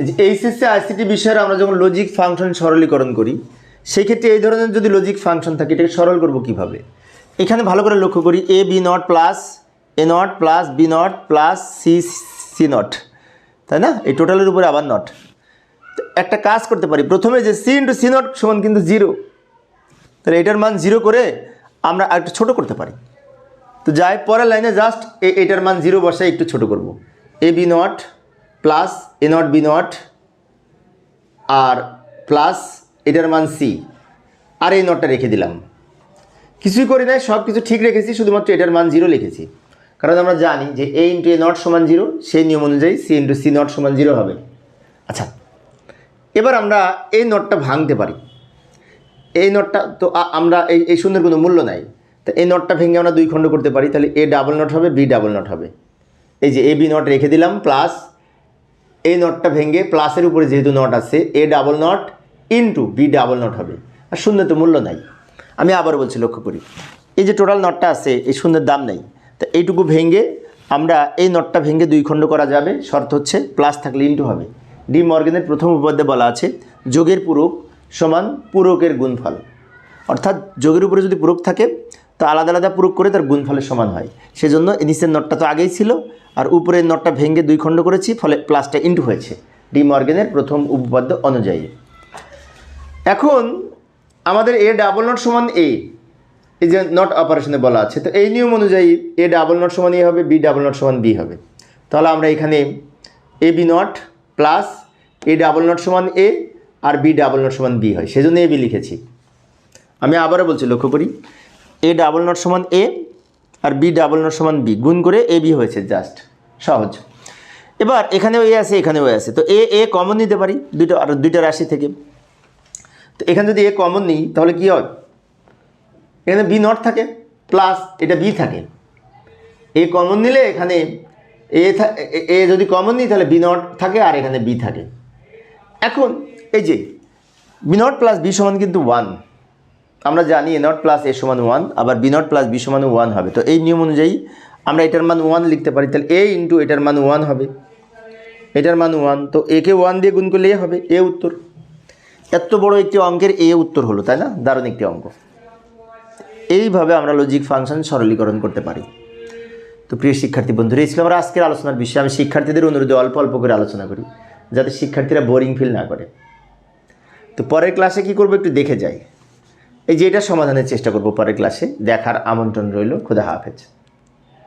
HSC, ICT বিষয়ের আমরা যখন লজিক ফাংশন সরলীকরণ করি সেই ক্ষেত্রে এই ধরনের যদি লজিক ফাংশন থাকে, এটাকে সরল করব কীভাবে? এখানে ভালো করে লক্ষ্য করি A B nought plus A nought plus B nought plus C C nought তাই না? এই টোটালের উপরে আবার নট একটা কাজ করতে পারি, প্রথমে যে সি ইন্টু সি নট সমান কিন্তু জিরো তাহলে এটার মান জিরো করে আমরা আরেকটু ছোটো করতে পারি। তো যাই, পরের লাইনে জাস্ট এটার মান জিরো বসায় একটু ছোট করব। A B nought plus A nought B nought R plus এটার মান সি। আর এই নটটা রেখে দিলাম। কিছুই করি নাই সব কিছু ঠিক রেখেছি, শুধুমাত্র এটার মান জিরো লিখেছি। কারণ আমরা জানি যে এ ইন্টু এ নট সমান জিরো, সেই নিয়ম অনুযায়ী সি ইন্টু সি নট সমান জিরো হবে। আচ্ছা এবার আমরা এই নটটা ভাঙতে পারি। এই নটটা, তো আমরা এই এই শূন্যের কোনো মূল্য নাই। তো এই নটটা ভেঙে আমরা দুই খণ্ড করতে পারি, তাহলে এ ডাবল নট হবে, বি ডাবল নট হবে। এই যে এ বি নট রেখে দিলাম, প্লাস এই নটটা ভেঙে প্লাসের উপরে যেহেতু নট আছে A double nought into B double nought হবে। আর শূন্য তো মূল্য নাই। আমি আবার বলছি, লক্ষ্য করি। এই যে টোটাল নটটা আছে, এই শূন্যের দাম নেই। তো এইটুকু ভেঙে আমরা এই নটটা ভেঙে দুই খণ্ড করা যাবে। শর্ত হচ্ছে, প্লাস থাকলে ইন্টু হবে। ডি মর্গেনের প্রথম উপপাদ্যে বলা আছে, যোগের পূরক সমান পূরকের গুণফল। অর্থাৎ যোগের উপরে যদি পূরক থাকে তো আলাদা আলাদা পূরক করে তার গুণফলের সমান হয়। সেজন্য নিচের নটটা তো আগেই ছিল আর উপরের নটটা ভেঙে দুই খণ্ড করেছি, ফলে প্লাসটা ইন্টু হয়েছে। ডি মর্গেনের প্রথম উপপাদ্য অনুযায়ী। এখন আমাদের এ ডাবল নট সমান এ এই যে নট অপারেশনে বলা আছে, তো এই নিয়ম অনুযায়ী এ ডাবল নট সমান এ হবে বি ডাবল নট সমান বি হবে। তাহলে আমরা এখানে A B nought plus A double nought সমান এ আর বি ডাবল নট সমান বি হয়। সেজন্য এ বি লিখেছি। আমি আবারও বলছি, লক্ষ্য করি। এ ডাবল নট সমান এ আর বি ডাবল নট সমান বি গুণ করে এ বি হয়েছে জাস্ট সহজ। এবার এখানেও এ আছে, এখানেও এ আছে। তো এ এ কমন নিতে পারি দুটো আর দুইটা রাশি থেকে। তো এখানে যদি এ কমন নিই, তাহলে কী হয়? এখানে বি নট থাকে প্লাস এটা বি থাকে। এ কমন নিলে এখানে এ এ যদি কমন নিই, তাহলে বি নট থাকে আর এখানে বি থাকে। এখন এই যে বি নট প্লাস বি সমান কিন্তু ওয়ান আমরা জানি এ নট প্লাস এ সমান ওয়ান আবার বি নট প্লাস বি সমান ওয়ান হবে। তো এই নিয়ম অনুযায়ী আমরা এটার মান ওয়ান লিখতে পারি। তাহলে এ ইন্টু এটার মান ওয়ান হবে। এটার মান ওয়ান তো একে ওয়ান দিয়ে গুণ করলে এ হবে। এ উত্তর। এত বড় একটি অঙ্কের এ উত্তর হলো, তাই না? দারুণ একটি অঙ্ক। এইভাবে আমরা লজিক ফাংশন সরলীকরণ করতে পারি। তো প্রিয় শিক্ষার্থী বন্ধুরা, এই ছিল আমার আজকের আলোচনার বিষয়। আমি শিক্ষার্থীদের অনুরোধে অল্প অল্প করে আলোচনা করি, যাতে শিক্ষার্থীরা বোরিং ফিল না করে। তো পরের ক্লাসে কি করব একটু দেখে যাই। এই যে এটা সমাধানের চেষ্টা করব পরের ক্লাসে দেখার আমন্ত্রণ রইল। খুদা হাফেজ।